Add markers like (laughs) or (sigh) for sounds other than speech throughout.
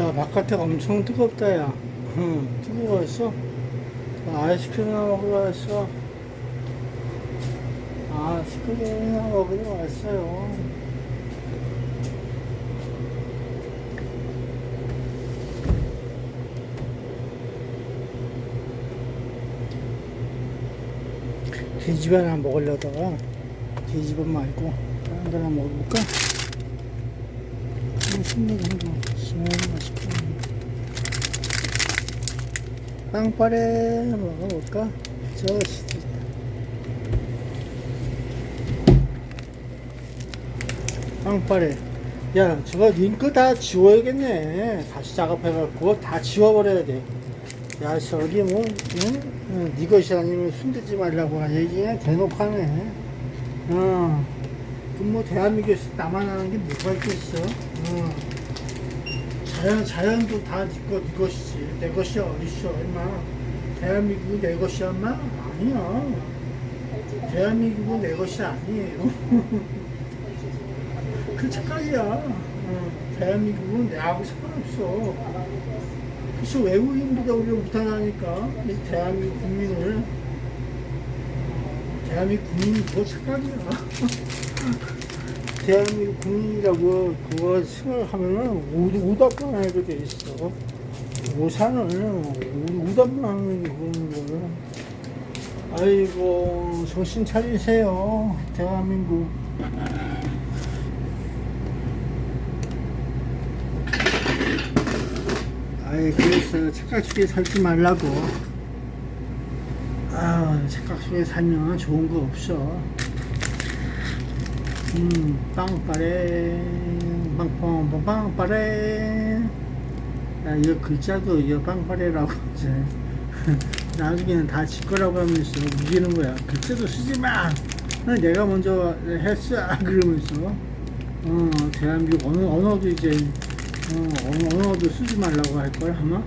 야, 바깥에가 엄청 뜨겁다, 야. 응, 뜨거웠어? 아이스크림이나 먹으러 왔어. 아이스크림이나 먹으러 왔어요. 돼지밥 하나 먹으려다가 돼지밥 말고 다른 거 하나 먹어볼까? 신나게 한거 시원하게 맛있게 빵빠레 먹어볼까? 저 빵빠레. 야 저거 링크 다 지워야겠네. 다시 작업해갖고 다 지워버려야 돼 야 저기 뭐 응? 응, 네 것이 아니면 손대지 말라고 얘기 그냥 대놓고 하네. 어. 그럼 뭐 대한민국에서 나만 하는 게 뭐가 있겠어 어. 자연, 자연도 다 니거, 니 것이지. 내 것이 어딨어, 임마. 대한민국은 내 것이 엄마? 아니야. 대한민국은 내 것이 아니에요. (laughs) 그 착각이야. 어, 대한민국은 내하고 상관없어. 그래서 외국인보다 우리가 못하다니까. 이 대한민국 국민을. 대한민국 국민이 더 착각이야. (laughs) 대한민국 국민이라고 그거 생각하면은 오- 오답만 하게 돼 있어. 오산을 오- 오답만 하는 그런 거는. 아이고 정신 차리세요 대한민국. 아이 그래서 착각 속에 살지 말라고. 아 착각 속에 살면 좋은 거 없어. 음, 빵빠레, 빵빵빵, 빵빠레. 야, 이거 글자도 이거 빵빠레라고 (laughs) 이제. 나중에는 다 지 거라고 하면서 우기는 거야. 글자도 쓰지 마! 어, 내가 먼저 했어! 그러면서. 어, 대한민국 언어, 언어도 이제, 어, 언어, 언어도 쓰지 말라고 할 걸, 아마?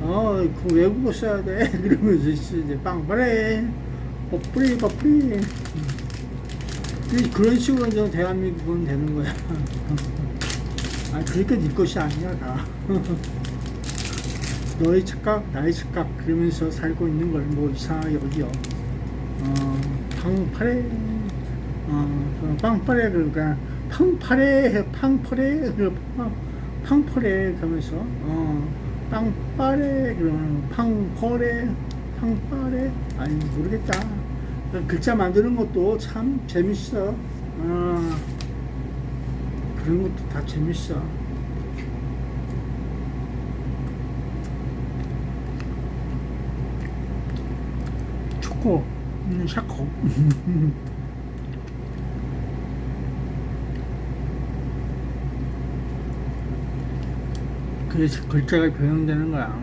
어, 그 외국어 써야 돼. (laughs) 그러면서 이제 빵빠레, 뽀뿌리, 뽀뿌리. 그- 그런 식으로 이제 대한민국은 되는 거야. (laughs) 아, 그러니까 네 것이 아니야, 다. (laughs) 너의 착각, 나의 착각, 그러면서 살고 있는 걸 뭐 이상하게 여겨. 어, 팡파레, 어, 빵파레, 그러니까, 팡파레, 팡파레, 팡, 팡파레, 그러면서, 어, 빵파레, 그러면 팡퍼레, 팡파레, 아니, 모르겠다. 글자 만드는 것도 참 재밌어. 어, 그런 것도 다 재밌어. 초코, 음, 샤코. (laughs) 그래서 글자가 변형되는 거야.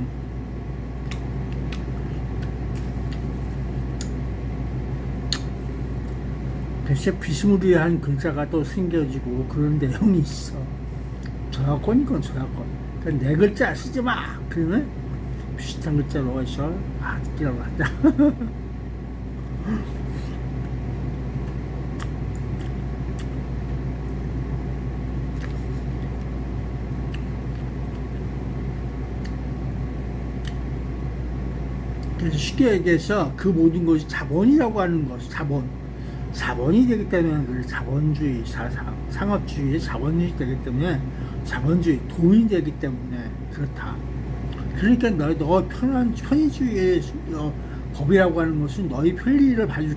대체 비스무리한 글자가 또 생겨지고 그런 내용이 있어. 저작권이건 저작권. 내 글자 쓰지 마! 그러면 비슷한 글자로 해서 아, 듣기라고 한다. 그래서 쉽게 얘기해서 그 모든 것이 자본이라고 하는 것, 자본. 자본이 되기 때문에 그 자본주의, 사, 사, 상업주의의 자본이 되기 때문에 자본주의, 돈이 되기 때문에 그렇다. 그러니까 너, 너 편한, 편의주의의 어, 법이라고 하는 것은 너희 편리를 봐주,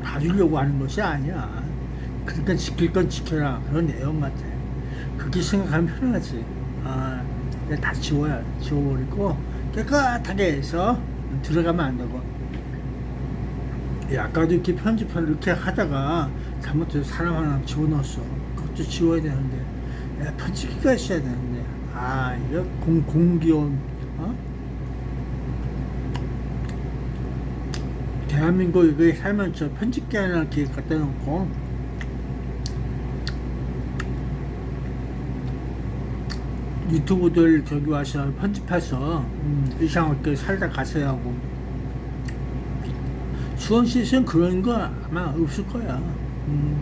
봐주려고 하는 것이 아니야. 그러니까 지킬 건 지켜라. 그런 내용 같아. 그렇게 생각하면 편하지. 아, 다 지워야, 지워버리고 깨끗하게 해서 들어가면 안 되고. 야, 아까도 이렇게 편집을 이렇게 하다가 잘못해서 사람 하나 집어넣었어. 그것도 지워야 되는데. 야, 편집기가 있어야 되는데. 아, 이거 공, 공기온, 어? 대한민국 이거 살면 저 편집기 하나 이렇게 갖다 놓고. 유튜브들 저기 와서 편집해서 음, 이상하게 살다 가세요 하고 수원 시에서는 그런 거 아마 없을 거야. 음,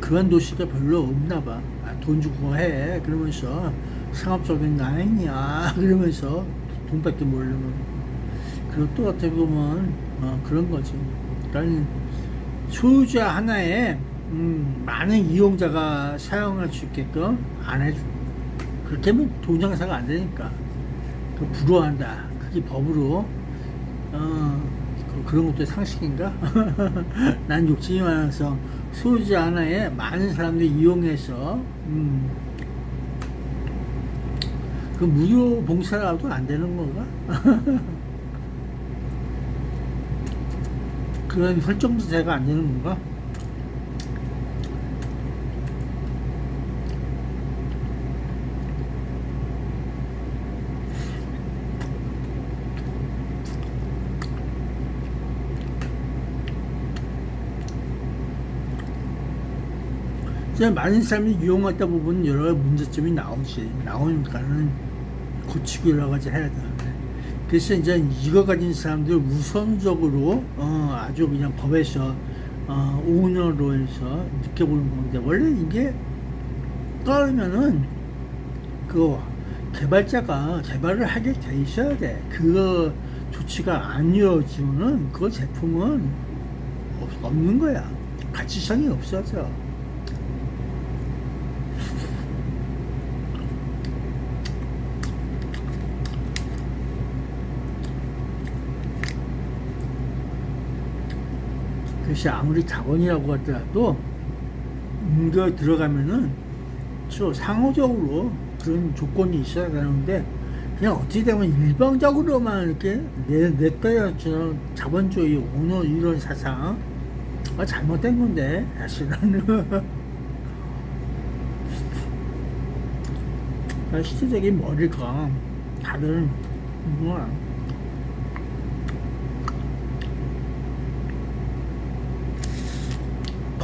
그런 도시가 별로 없나 봐. 아, 돈 주고 해. 그러면서 상업적인 라인이야 (laughs) 그러면서 돈밖에 모르면 그리고 또 어떻게 보면 어, 그런 거지. 그러니까 소유자 하나에 음, 많은 이용자가 사용할 수 있게끔 안 해줘. 그렇게 하면 돈 장사가 안 되니까. 그 불허한다. 그게 법으로. 어, 그- 그런 것도 상식인가? (laughs) 난 욕심이 많아서 소유자 하나에 많은 사람들이 이용해서 음, 그 무료 봉사라도 안 되는 건가? (laughs) 그런 설정 자체가 안 되는 건가? 이제 많은 사람이 이용하다 보면 여러 가지 문제점이 나오지. 나오니까는 고치고 여러 가지 해야 되는데. 그래서 이제 이거 가진 사람들 우선적으로 어, 아주 그냥 법에서 어, 오너로 해서 느껴보는 건데 원래 이게 따르면은 그 개발자가 개발을 하게 돼 있어야 돼. 그거 조치가 안 이루어지면은 그 제품은 없- 없는 거야. 가치성이 없어져. 그것이 아무리 자본이라고 하더라도 문제가 들어가면은 저 상호적으로 그런 조건이 있어야 되는데 그냥 어찌 되면 일방적으로만 이렇게 내, 내 거야처럼 자본주의 오너 이런 사상 아, 잘못된 건데 사실은. (laughs) 아, 시대적인 머리가 다들 뭐야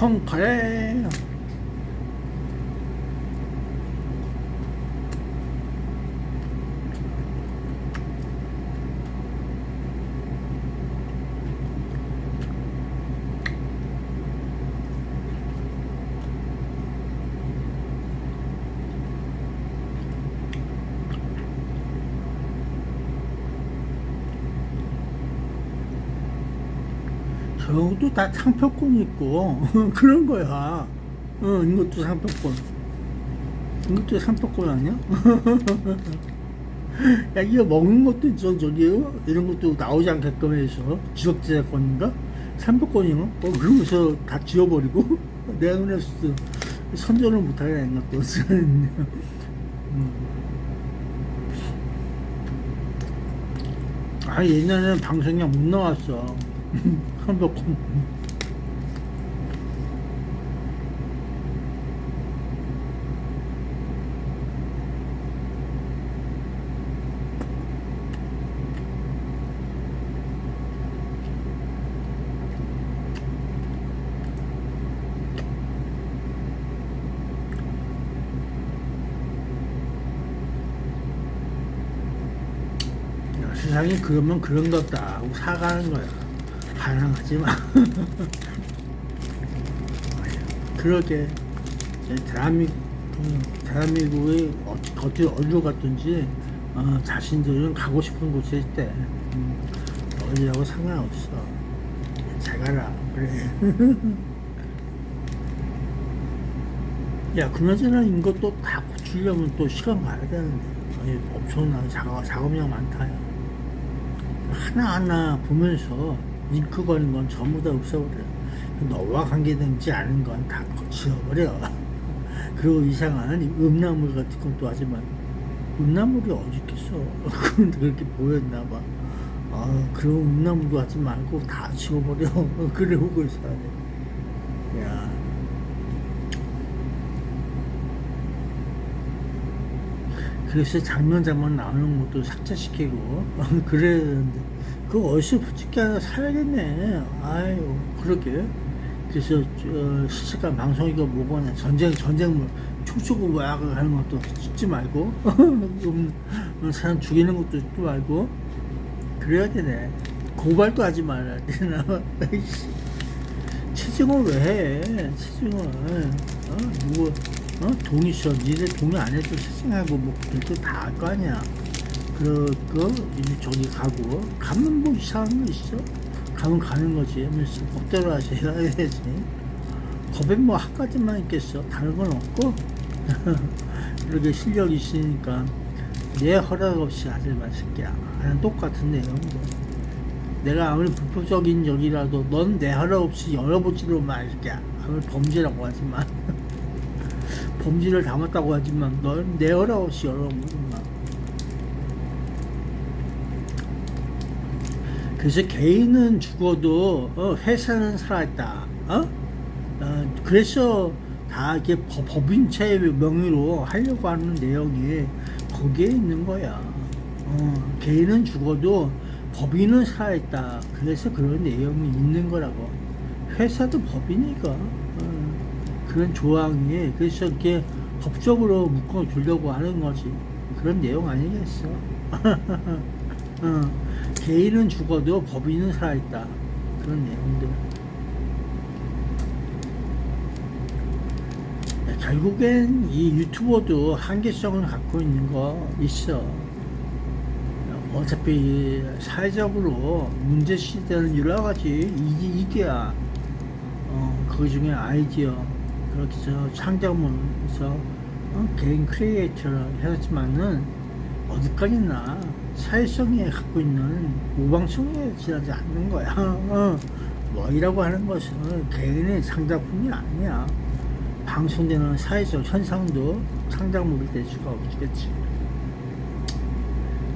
펑카 저것도 다 상표권 있고 (laughs) 그런 거야. 어, 이것도 상표권. 이것도 상표권 아니야? (laughs) 야, 이거 먹는 것도 저, 저기요? 이런 것도 나오지 않게끔 해서 지적재산권인가? 상표권이요? 어, 그러면서 다 지워버리고 (laughs) 내가 눈에서 선전을 못하게 된 것도 음. 아, 옛날에는 방송에 못 나왔어. (laughs) 한벽공. 야, 세상이 그러면 그런 것다 하고 사가는 거야. (laughs) 그러게 이제 대한민국, 음, 대한민국의 어- 어디 어디로 갔든지 어, 자신들은 가고 싶은 곳에 있대. 음, 어디라고 상관없어. 잘 가라. 그래. (laughs) 야, 그나저나 이것도 다 고치려면 또 시간 가야 되는데. 아니, 엄청난 작업, 작업량 많다. 야. 하나하나 보면서 링크 거는 건 전부 다 없애버려. 너와 관계되지 않은 건 다 지워버려. (laughs) 그리고 이상한 이 음란물 같은 것도 하지만, 음란물이 어디 있겠어. 근데 (laughs) 그렇게 보였나 봐. 아, 그런 음란물도 하지 말고 다 지워버려. (laughs) 그러고 있어야 돼. 야. 그래서 장면 장면 나오는 것도 삭제시키고 그래야 되는데 그거 어디서 붙이게 하나 사야겠네 아유 그렇게 그래서 저, 실시간 방송 이거 뭐거나 전쟁 전쟁물 춤추고 뭐야 그거 하는 것도 찍지 말고 (laughs) 음, 사람 죽이는 것도 찍지 말고 그래야 되네 고발도 하지 말아야 되나 (laughs) 체증을 왜 해? 체증을 어? 누구 어? 동의 있어. 니들 동의 안 해도 세상하고 뭐 별도 다할 거 아니야. 그거 이제 저기 가고 가면 뭐 이상한 거 있어? 가면 가는 거지. 하면서 법대로 하셔야 해야지. 겁에 뭐 한 가지만 있겠어. 다른 건 없고 (laughs) 이렇게 실력이 있으니까 내 허락 없이 하지 마 새끼야. 그냥 똑같은 내용이고. 내가 아무리 불법적인 적이라도 넌 내 허락 없이 열어보지도 마 새끼야. 아무리 범죄라고 하지만 (laughs) 범죄를 담았다고 하지만 넌 내 허락 없이 열어보지 마. 그래서 개인은 죽어도 어, 회사는 살아있다. 어? 어, 그래서 다 이게 법- 법인체 명의로 하려고 하는 내용이 거기에 있는 거야. 어, 개인은 죽어도 법인은 살아있다. 그래서 그런 내용이 있는 거라고. 회사도 법이니까. 어, 그런 조항이 그래서 이렇게 법적으로 묶어 주려고 하는 거지. 그런 내용 아니겠어. (laughs) 어, 개인은 죽어도 법인은 살아있다. 그런 내용들. 야, 결국엔 이 유튜버도 한계성을 갖고 있는 거 있어. 어차피 사회적으로 문제 시대는 여러 가지 이게야. 어, 그 중에 아이디어 그렇게 해서 창작물에서 어, 개인 크리에이터를 했지만은 어디까지나 사회성이 갖고 있는 모방성에 지나지 않는 거야. 어, 뭐이라고 하는 것은 개인의 창작품이 아니야. 방송되는 사회적 현상도 창작물이 될 수가 없겠지.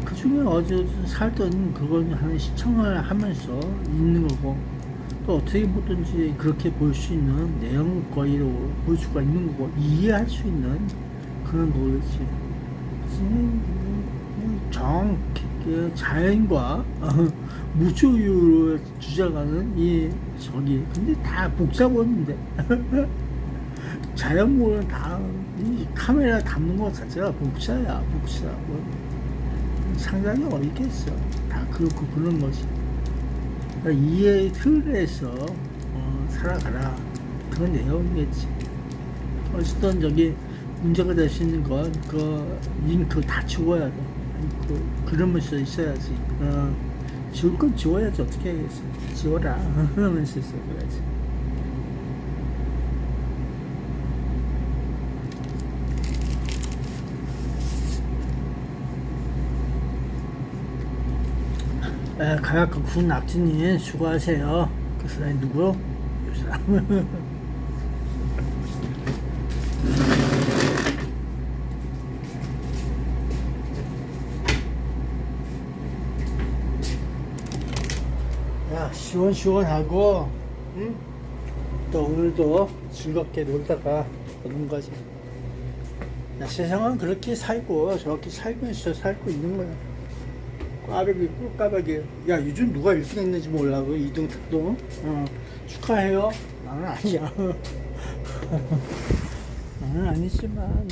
그 중에 어제 살던 그건 하는 시청을 하면서 있는 거고 또 어떻게 보든지 그렇게 볼 수 있는 내용거리로 볼 수가 있는 거고 이해할 수 있는 그런 거겠지. 정그 자연과 (laughs) 어, 무조유로 주장하는 이 저기 근데 다 복잡한데 (laughs) 자연물은 다 이 카메라 담는 것 자체가 복사야 복사 뭐 상당히 어디 있겠어. 다 그렇고 그런 것이 그러니까 이해의 틀에서 어, 살아가라. 그런 내용이겠지. 어쨌든 저기 문제가 될수 있는 건그 링크 다 지워야 돼 그, 그러면서 있어야지 어, 지울 건 지워야지 어떻게 하겠어 지워라 (laughs) 하면서 있어야지 에, 가야크 군 낙지님 수고하세요. 그 사람이 누구요? 이 사람. (laughs) 야 시원시원하고 응? 또 오늘도 즐겁게 놀다가 오는 거지. 야, 세상은 그렇게 살고 저렇게 살면서 살고 있는 거야. 까베기 꿀까베기 야 요즘 누가 1등 했는지 몰라 그 2등 특동 어, 축하해요 나는 아니야 (laughs) 나는 아니지만